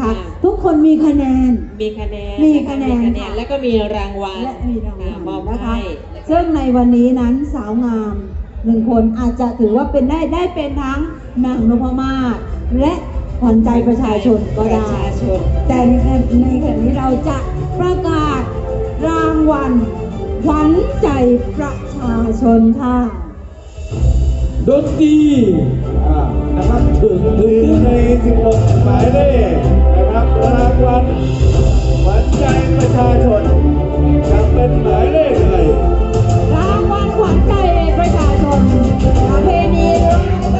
นะคะค่ะทุกคนมีคะแนน มีคะแนน มีคะแนนมีคะแนนค่ะแล้วก็มีรางวัลและมีรางวัลอ่มอบนะคะให้ซึ่งในวันนี้นั้นสาวงามหนึ่งคนอาจจะถือว่าเป็นได้ได้เป็นทั้งนางนพมาศและขวัญใจประชาชนก็ปได้ระชาชนแต่ในในขณะนี้เราจะประกาศรางวัลขวัญใจประชาชนค่ะดนตรีอ่านะครับถึงถึงใน16หมายเลข นะครับรางวัลขวัญใจประชาชนจะเป็นหมายเลขอะไรรางวัลขวัญใจประชาชนประเพณีหระทง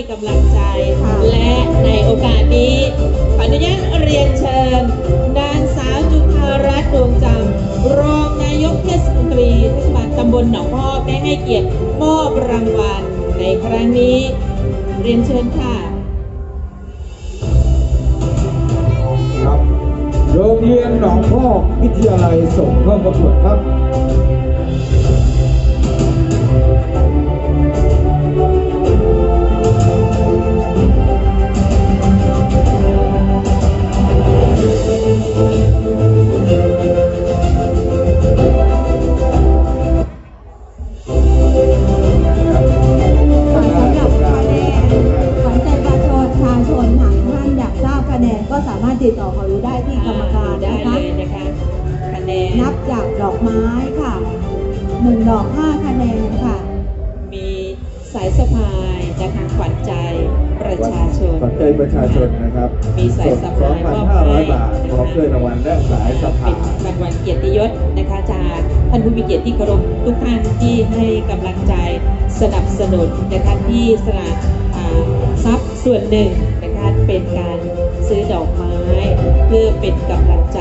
กียรติให้กำลังใจค่ะและในโอกาสนี้ขออนุญาตเรียนเชิญนางสาวจุธารัตน์ดวงจำรองนายกเทศมนตรีเทศบาลตำบลหนองพอกได้ให้เกียรติมอบรางวัลในครั้งนี้ เรียนเชิญค่ะครับโรงเรียนหนองพอกวิทยาลัยส่งเข้าประกวดครับ ประชาชนนะครับมีสายสะพายมอบให้2,500บาทพร้อมด้วยรางวัลและสายสะพานยรางวัลเกียรติยศนะคะจากท่านผู้มีเกียรติที่เคารพทุกท่านที่ให้กำลังใจสนับสนุนนะคะที่สละทรัพย์ส่วนหนึ่งนะคะเป็นการซื้อดอกไม้ เพื่อเป็นกำลังใจ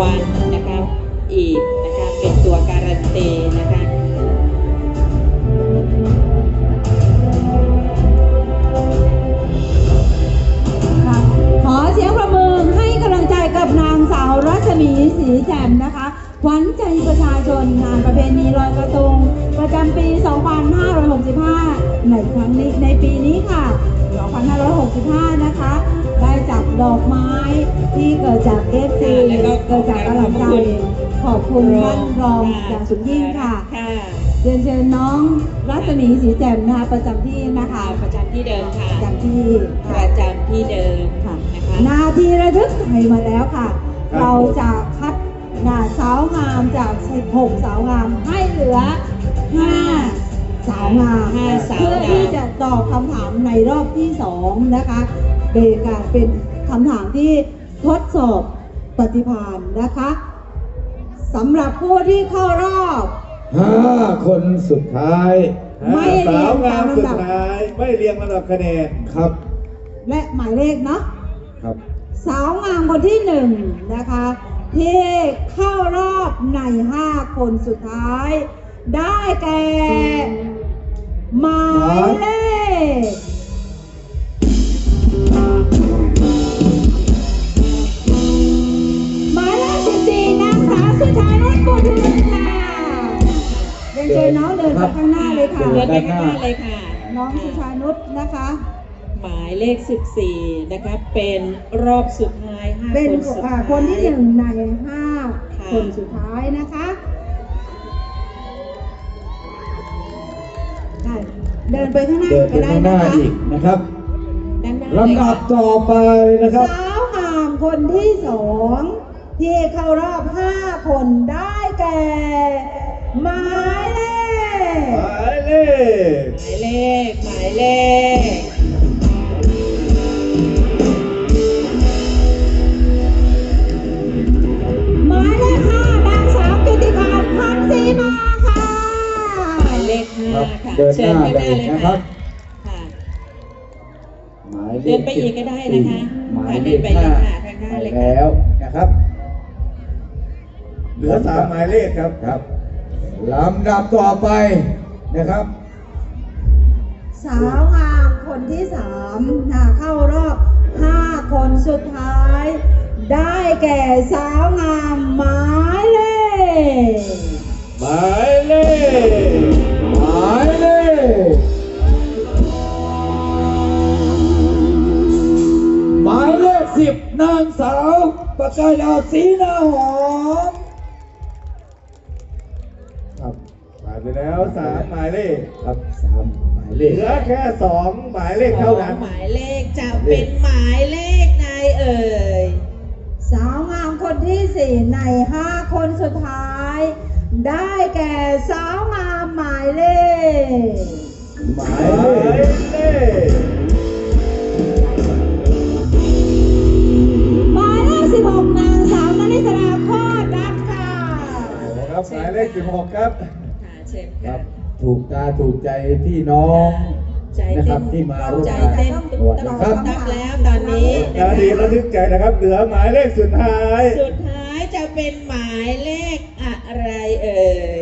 วัลนะคะอีกนะคะเป็นตัวการันตีนะคะขอเสียงประมือให้กำลังใจกับนางสาวรัศมีสีแจ่มนะคะขวัญใจประชาชนงานประเพณีลอยกระทงประจำปี 2565 ในครั้งนี้ในปีนี้ค่ะ 2565 นะคะ ได้จับดอกไม้ที่เกิดจากเอฟซีแล้วก็เกิดจากกำลังใจขอบคุณท่านรองอย่างสุดยิ่งค่ะค่ะเรียนเชิญน้องรัศมีสีแจ่มนะคะประจำที่นะคะค่ะประจำที่เดิมค่ะประจำที่ปค่ะระจำที่เดิมค่ะนะคะนาทีระทึกไทยมาแล้วค่ะครับเราจะคัดหนาสาวงามจาก 16 สาวงามให้เหลือ 5 สาวงามห้าสาวเพื่องามที่จะตอบคำถามในรอบที่2นะคะเป็นการเป็นคำถามที่ทดสอบปฏิภาณนะคะสำหรับผู้ที่เข้ารอบ ห้าคนสุดท้าย ไม่ห้าเรียสางวงามตามสุลำดัดบท้ายไม่เรียงลำดับคะแนน ครับและหมายเลขเนาะ ครับ สาวงามคนที่หนึ่งนะคะ ที่เข้ารอบในห้าคนสุดท้าย ได้แก่หมายเลขหมายเลขสิบสี่นางสาวสุชานุชบุตรเรือนค่ะเรียนเชิญน้องเดินไปข้างหน้าเลยค่ะเดินไปข้างหน้าเลยค่ะ น้องสุชานุชนะคะ หมายเลข 14 นะคะ เป็นรอบสุดท้ายห้าเป็นคนสุดอ่าท้ายคนที่หนึ่งในห้าค่ะ คนสุดท้ายนะคะ ได้เดินไปข้างหน้าเดินไปก็ได้ข้างหนะน้าคะอีกนะครับด้านหน้าลำดับต่อไปนะครับ สาวงามคนที่สองที่เข้ารอบห้าคนได้แก่หมายเลหขมายเลขหมายเลขหมายเลข ครับค่ะเดินหเชิญน้าข้างหเลน้ายเลยนะคค่ะรับค่ะหมายเลเดิขนไปอีกก็ได้นะคะหมายเลเดิขนไปห้าเลยค่ะทางหน้าเลยค่ะแล้วนะครับ เหลือสามหมายเลขครับครับลำดับต่อไปนะครับ สาวงามคนที่สามนะเข้ารอบห้าคนสุดท้าย ได้แก่สาวงามหมายเลขหมายเลขหมายเลขหมายเลขสิบนางสาวประกายดาวสีนาหอมครับผ่านไปแล้วสามหมายเลขครับสามหมายเลขเหลือแค่สองหมายเลขเท่านั้น หมายเลขจะเป็นหมายเลขใดเอ่ย สาวงามคนที่สี่ในห้าคนสุดท้าย ได้แก่สาวงาม หมายเลขหมายเลขหมายเลขสิบหกนางสาวนริศราโคตรรักค่ะครับหมายเลขสิบหกครับค่ะเชิญครัค่ะบถูกตาถูกใจพี่น้องใจนะคเต้รับนที่มาร่วมใจงานเต้นสตุ๊วัสบดีตับครับตับแล้วตอนนี้นาดีระทึกใจนะครับ เหลือหมายเลขสุดท้าย สุดท้ายจะเป็นหมายเลขอะไรเอ่ยส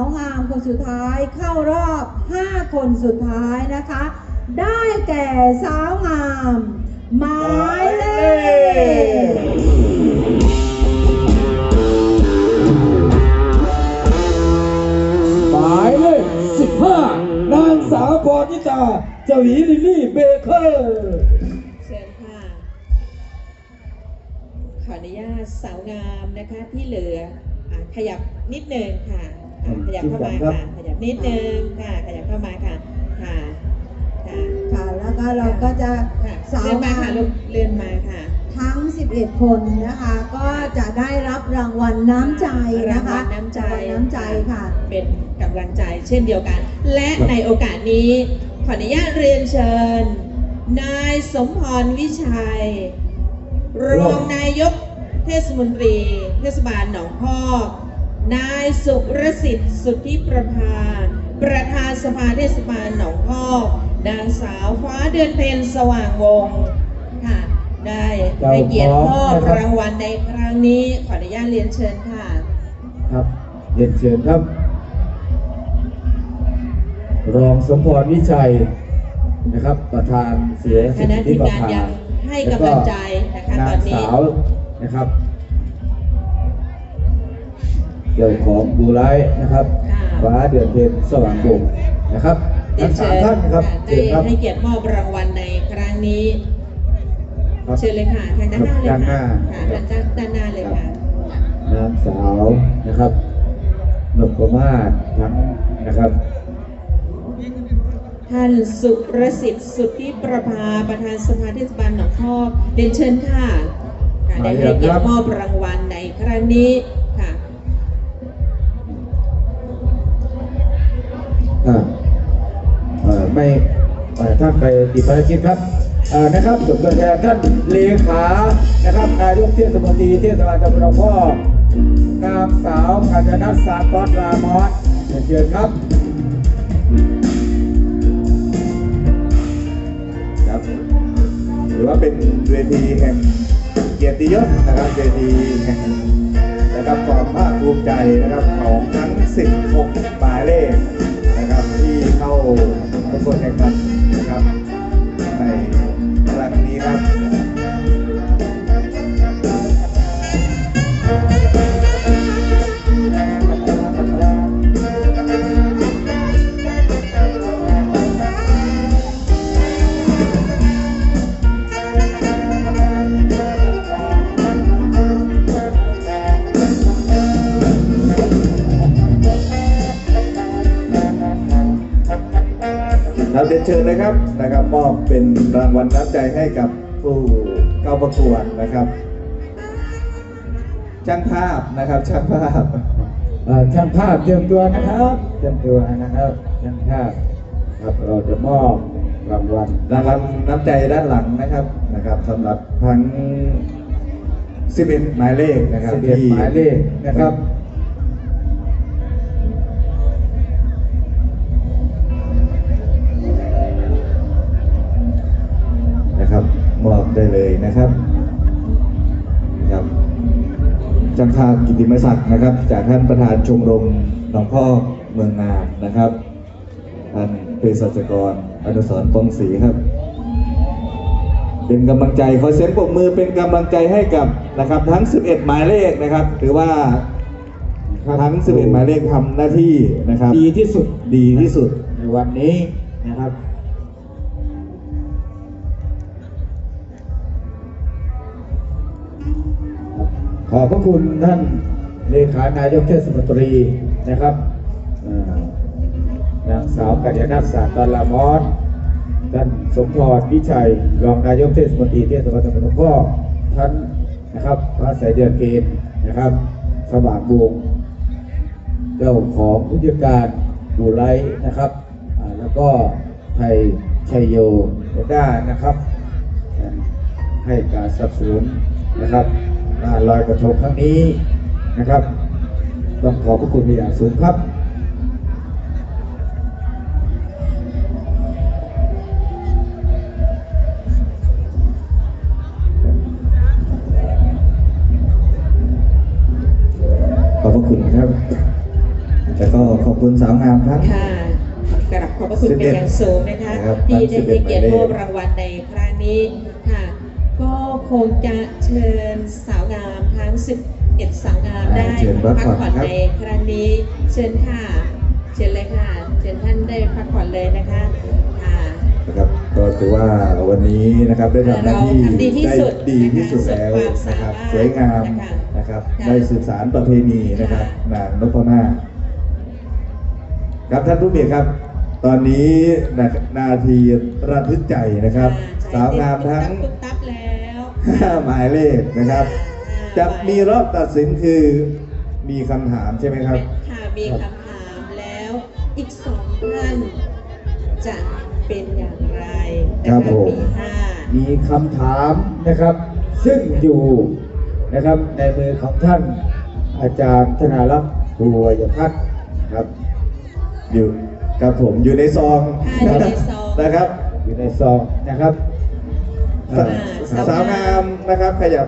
าวงามคนสุดท้ายเข้ารอบห้าคนสุดท้ายนะคะ ได้แก่สาวงามหมายเลขหมายเลข15 นางสาวพรนิตาจวีลิลี่เบเกอร์เชิญค่ะ ขออนุญาตสาวงามนะคะที่เหลืออขยับนิดนึงค่ะ อะขยับเข้ามาค่ะขยับนิดนึงค่ะขยับเข้ามาค่ะค่ะค่ะค่ะแล้วก็เราก็จะค่ะสาวเลื่อนมางาค่ะมลูกเลื่อนมาค่ะ ทั้ง 11 คนนะคะ ก็จะได้รับรางวัลน้ำใจนะคะรางวัลน้ำใจรางวัลน้ำใจค่ะ เป็นกำลังใจเช่นเดียวกัน และในโอกาสนี้ ขออนุญาตเรียนเชิญ นายสมพรวิชัย รองนายกเทศมนตรี เทศบาลหนองพอก นายสุรสิทธิ์สุทธิประภา ประธานสภาเทศบาลหนองพอกนางสาวฟ้าเดือนเพ็ญสว่างวงศ์ค่ะ ได้ให้เกียรติมอบรางวัลในครั้งนี้ขออนุญาตเรียนเชิญค่ะ ครับเรียนเชิญครับ รองสมพรวิชัยนะครับ ประธานเสือคณะทีมงานยังให้กำลังใจนะคะนาตองนนี้สาวนะครับเกี่ยวของบูไลนะครับค่ะฟ้าเดือนเพ็ญสว่างวงศ์นะครับเรียทั้นงสาเชิมญท่านครับค่ะเชิได้ญครับให้เกียรติมอบรางวัลในครั้งนี้ครับเชิญเลยค่ะทางด้านหน้าเลยด้านหค่ะน้าค่ะด้านด้านหน้าเลยค่ะนางสาวนะครับนพมาศทั้งนะครับท่านสุรสิทธิ์สุทธิประภาประธานสภาเทศบาลหนองพอกเรียนเชิญค่ะค่ะได้ให้เกียรติมอบรางวัลในครั้งนี้ อ่าเอ่อไม่เอ่อท่านไปติดภารกิจครับอ่อนะครับส่วนตัวแทนท่านเลขานะครับนายกเทศมนตรีเทศบาลตำบลหนองพ่อนางสาวกัญจนัสสารตอนรามอสเรียนเชิญครับครับถือว่าเป็นเวทีแห่งเกียรติยศนะครับเวทีแห่งนะครับความภาคภูมิใจนะครับของทั้ง 16 หมายเลข นะครับที่ มอบเป็นรางวัลน้ำใจให้กับผู้เข้าประกวดนะครับ ช่างภาพนะครับช่างภาพเอ่อช่างภาพเตรียมตัวนะครับเตรียมตัวนะครับช่างภาพครับเราจะมอบรางวัลรางวัลน้ำใจด้านหลังนะครับนะครับสำหรับทั้ง11หมายเลขนะครับสิบเอ็ดที่หมายเลขนะครับนะครับ นะครับครับจังคากิติมศักดิ์นะครับ จากท่านประธานชมรมหนองพ่อเมืองนานะครับท่านเภสัชกรอนุสรณ์ปองศรีครับ เป็นกำลังใจขอเสียงปรบมือเป็นกำลังใจให้กับนะครับทั้ง 11 หมายเลขนะครับถือว่าทั้ง 11 หมายเลขทำหน้าที่นะครับ ดีที่สุดดีที่สุดในวันนี้นะครับ ขอบพระคุณท่านเลขานายกเทศมนตรีนะครับนางสาวกัญญาณสารตอนลามอสท่านสมพรวิชัยรองนายกเทศมนตรีเทศบาลตำบลหนองพ่อท่านนะครับพระสายเดือนเกณฑ์นะครับสว่างวงเจ้าของผู้จัดการบูไลนะครับแล้วก็ไทยชัยโยด้านะครับ ให้การสนับสนุนนะครับ งานลอยกระทงครั้งนี้นะครับ ต้องขอบพระคุณเป็นอย่างสูงครับขอบพระคุณครับแล้วก็ขอบคุณสาวงามทั้งค่ะกราบขอบพระคุณเป็นอย่างสูงนะคะครับที่ได้ให้เกียรติ11มอบรางวัลในครั้งนี้ค่ะ ก็คงจะเชิญสาว งามทั้ง11สาวงามได้เชิญพักผ่อนผ่อนครับ ในครั้งนี้เชิญค่ะ เชิญเลยค่ะ เชิญท่านได้พักผ่อนเลยนะคะค่ะ นะครับก็ถือว่าวันนี้นะครับได้ทำหน้าที่เราทำดีที่สุดไดีที่สุดแล้วนะคะสุดความนะครับสามารถสวยงามนะคะนะครับค่ะได้สืบสารประเพณีนะครับค่ะนางนพมาศครับท่านผู้มีครับ ตอนนี้นะนาทีระทึกใจนะครับสาวงามทั้ง ตุ๊บตับแล้ว ห้าหมายเลขนะครับค่ะ จะมีรอบตัดสินคือมีคำถามใช่ไหมครับ ค่ะมีคำถามแล้วอีกสองท่านจะเป็นอย่างไรนะะครับผมปีห้ามีคำถามนะครับ ซึ่งอยู่นะครับในมือของท่านอาจารย์ธนารักษ์บัวยพัฒน์ครับ อยู่ครับผมอยู่ในซองค่ะอยู่ในซองนะครับ อยู่ในซองนะครับสาอ่า สาวงามนะครับขยับ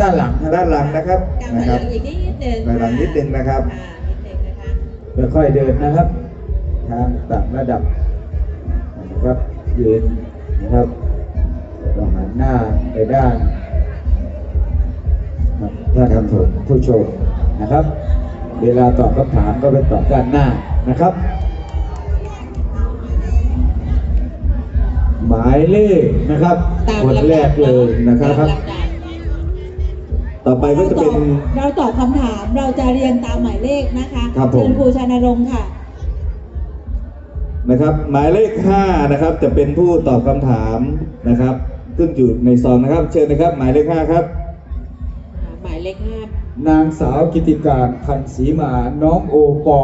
ด้านหลังครับด้านหลังนะครับกางนะมาคหรัลับงอีกนิดนึงไปหลังนิดนึงนะครับอ่านิดนึงนะคะค่อยๆเดินนะครับ ทางต่างระดับนะครับยืนนะครับเราหันหน้าไปด้านครับท่านผู้ชมผู้ชมนะครับ เวลาตอบคำถามก็ไปตอบด้านหน้านะครับ หมายเลขนะครับตามคนลำดับแรกเลยนะครับ ตามลำดับต่อไปก็จะเป็น เราตอบคำถามเราจะเรียงตามหมายเลขนะคะครับผม เชิญครูชานรงค์ค่ะ นะครับหมายเลข5นะครับจะเป็นผู้ตอบคำถามนะครับซึ่งอยู่ในซองนะครับ เชิญนะครับ หมายเลข5ครับอ่าหมายเลขห้านางสาวกิติการพันศรีมา น้องโอปอ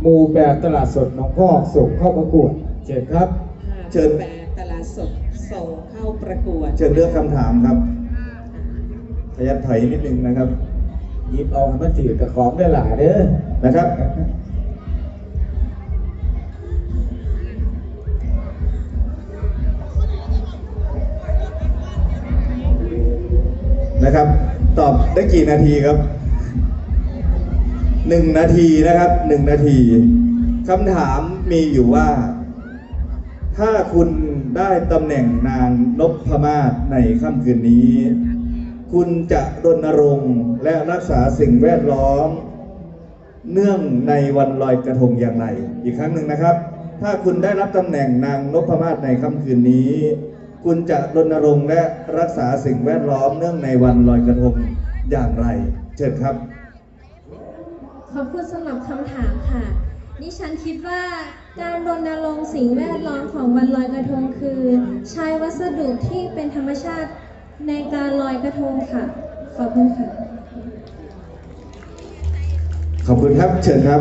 หมูแปดตลาดสดหน้องพอกส่งเข้าประกวดเชิญครับค่ะเชิญ แปดตลาดสดส่งเข้าประกวด เชิญเลือกคำถามครับ ขยับถอยนิดนึงนะครับหยิบเอาให้มันถือกับของได้หลาเด้อนะครับนะครับ ตอบได้กี่นาทีครับหนึ่งนาทีนะครับหนึ่งนาทีคำถามมีอยู่ว่า ถ้าคุณได้ตำแหน่งนางนพมาศในค่ำคืนนี้ คุณจะรณรงค์และรักษาสิ่งแวดล้อม เนื่องในวันลอยกระทงอย่างไร อีกครั้งหนึ่งนะครับ ถ้าคุณได้รับตำแหน่งนางนพมาศในค่ำคืนนี้ คุณจะรณรงค์และรักษาสิ่งแวดล้อมเนื่องในวันลอยกระทงอย่างไร เชิญครับ ขอบคุณสำหรับคำถามค่ะ ดิฉันคิดว่าการรณรงค์สิ่งแวดล้อมของวันลอยกระทงคือ ใช้วัสดุที่เป็นธรรมชาติ ในการลอยกระทงค่ะ ขอบคุณค่ะ ขอบคุณครับเชิญครับ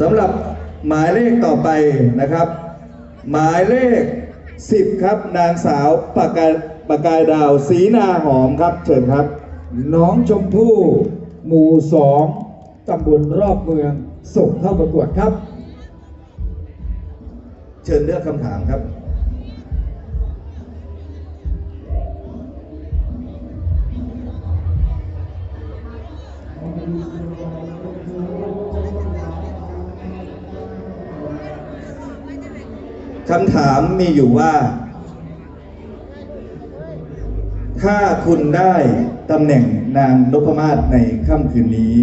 สำหรับหมายเลขต่อไปนะครับ หมายเลข 10 ครับ นางสาวปากกายปากกายดาวสีนาหอมครับ เชิญครับ น้องชมพู่หมู่สองตำบลรอบเมืองส่งเข้าประกวดครับ เชิญเลือกคำถามครับ คำถามมีอยู่ว่า ถ้าคุณได้ตำแหน่งนางนพมาศในค่ำคืนนี้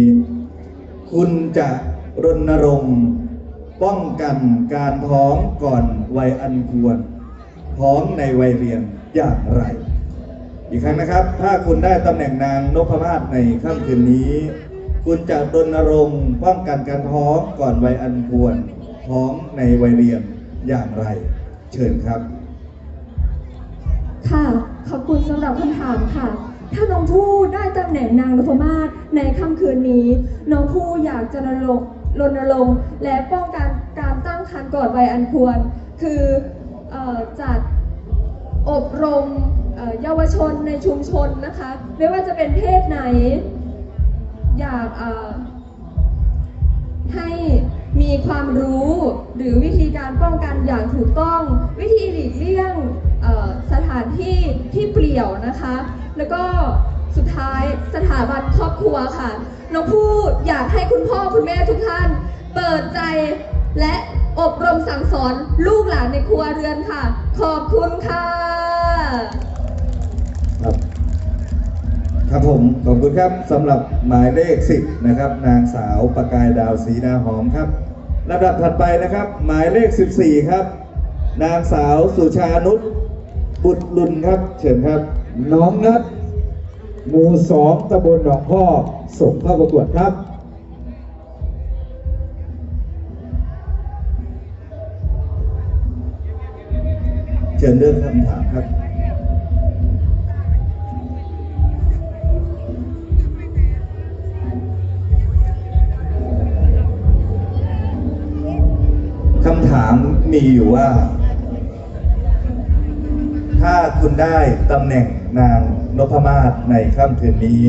คุณจะรณรงค์ป้องกันการท้องก่อนวัยอันควรท้องในวัยเรียนอย่างไร อีกครั้งนะครับ ถ้าคุณได้ตำแหน่งนางนพมาศในค่ำคืนนี้ คุณจะรณรงค์ป้องกันการท้องก่อนวัยอันควร ท้องในวัยเรียนอย่างไร เชิญครับ ค่ะ ขอบคุณสำหรับคำถามค่ะ ถ้าน้องผู้ได้ตำแหน่งนางนพมาศในค่ำคืนนี้ น้องผู้อยากจะรณรงค์รณรงค์และป้องกันการตั้งครรภ์ก่อนวัยอันควร คือออจัดอบรม เยาวชนในชุมชนนะคะ ไม่ว่าจะเป็นเพศไหน อยากให้มีความรู้หรือวิธีการป้องกันอย่างถูกต้อง วิธีหลีกเลี่ยงสถานที่ที่เปลี่ยวนะคะ แล้วก็สุดท้ายสถาบันครอบครัวค่ะน้องผู้อยากให้คุณพ่อคุณแม่ทุกท่าน เปิดใจและอบรมสั่งสอนลูกหลานในครัวเรือนค่ะ ขอบคุณค่ะ ครับ ครับผม ขอบคุณครับสำหรับหมายเลข 10 นะครับ นางสาวประกายดาวศรีนาหอมครับลำดับถัดไปนะครับ หมายเลข 14 ครับ นางสาวสุชานุชบุตรลุนครับ เชิญครับ น้องนัดหมู่สองตำบลหนองพ่อส่งเข้าประกวดครับเชิญเรื่องคำถามครับามมีอยู่ว่า ถ้าคุณได้ตำแหน่งนางนพมาศในค่ำคืนนี้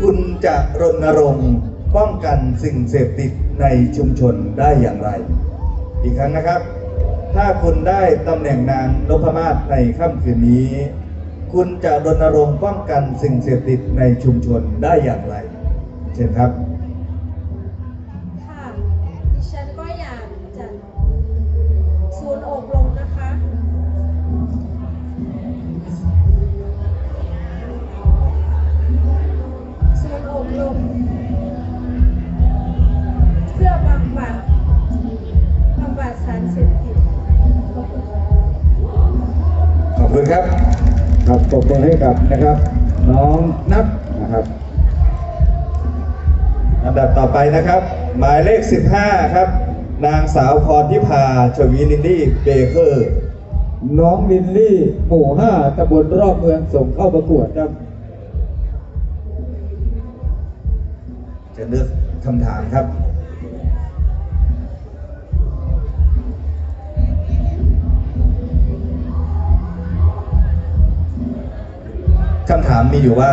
คุณจะรณรงค์ป้องกันสิ่งเสพติดในชุมชนได้อย่างไร อีกครั้งนะครับ ถ้าคุณได้ตำแหน่งนางนพมาศในค่ำคืนนี้ คุณจะรณรงค์ป้องกันสิ่งเสพติดในชุมชนได้อย่างไร เช่นครับ ปรบมือให้กับนะครับ น้องนับนะครับลำดับต่อไปนะครับ หมายเลข 15 ครับ นางสาวพรทิพาชวีลินดี้เบเกอร์น้องลินลี่หมู่ห้าตำบลรอบเมืองส่งเข้าประกวดครับ จะเลือกคำถามครับ คำถามมีอยู่ว่า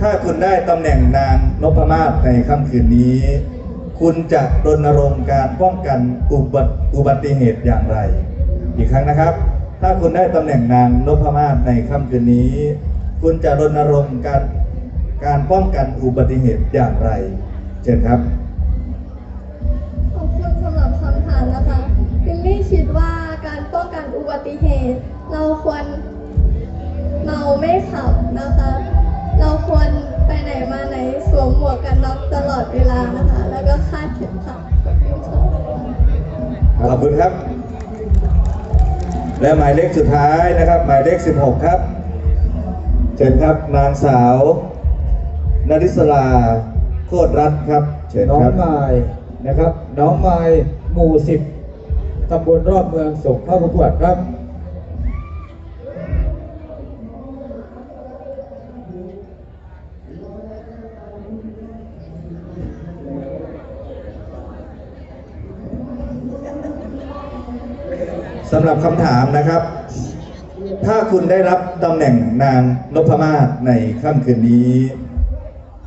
ถ้าคุณได้ตำแหน่งนางนพมาศในค่ำคืนนี้ คุณจะรณรงค์การป้องกันอุบัติอุบัติเหตุอย่างไร อีกครั้งนะครับ ถ้าคุณได้ตำแหน่งนางนพมาศในค่ำคืนนี้ คุณจะรณรงค์การการป้องกันอุบัติเหตุอย่างไร เชิญครับ ขอบคุณสำหรับคำถามนะคะบิลลี่คิดว่าการป้องกันอุบัติเหตุ เราควร เมาไม่ขับนะคะ เราควรไปไหนมาไหนสวมหมวกกันน็อกตลอดเวลานะคะ แล้วก็คาดเข็มขัดขอบคุณค่ะขอบคุณครับ และหมายเลขสุดท้ายนะครับ หมายเลข 16 ครับ เชิญครับนางสาวนาริศราโคตรรัตน์ครับ เชิญน้องครับมายนะครับ น้องไม้หมู่สิบตำบลรอบเมืองส่งเข้าประกวดครับำหรับคำถามนะครับ ถ้าคุณได้รับตำแหน่งนางนพมาศในค่ำคืนนี้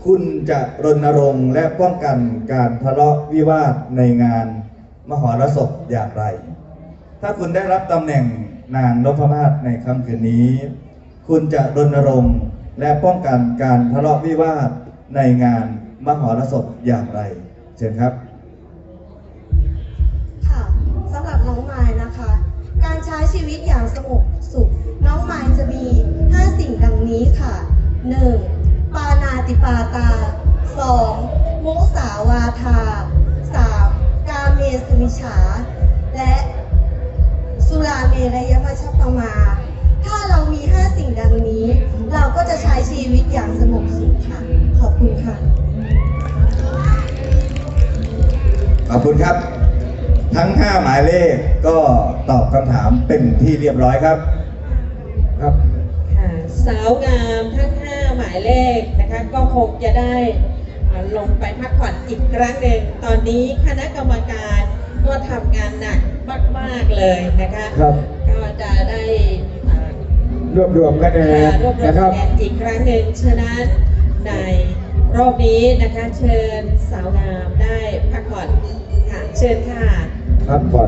คุณจะรณรงค์และป้องกันการทะเลาะวิวาทในงานมหรสพอย่างไร ถ้าคุณได้รับตำแหน่งนางนพมาศในค่ำคืนนี้ คุณจะรณรงค์และป้องกันการทะเลาะวิวาทในงานมหรสพอย่างไร เชิญครับ อย่างสงบสุข น้องไม้จะมี 5 สิ่งดังนี้ค่ะ 1. ปานาติปาตา 2. มุสาวาทา 3. กาเมสุมิฉา และสุราเมรยมัชฌปมา ถ้าเรามี 5 สิ่งดังนี้ เราก็จะใช้ชีวิตอย่างสงบสุขค่ะ ขอบคุณค่ะ ขอบคุณครับ ทั้ง 5 หมายเลขก็ตอบคำถามเป็นที่เรียบร้อยครับครับ ค่ะสาวงามทั้ง 5 หมายเลขนะคะ ก็คงจะได้อ่าลงไปพักผ่อนอีกครั้งหนึ่งตอนนี้คณะกรรมการก็ทำงานหนักมาก ๆ เลยนะคะ ครับ ก็จะได้อ่า รวบรวมคะแนนรวบรวมนะครับ คะแนนอีกครั้งหนึ่งฉะนั้นในรอบนี้นะคะเชิญสาวงามได้พักผ่อนค่ะเชิญค่ะ พักผ่อน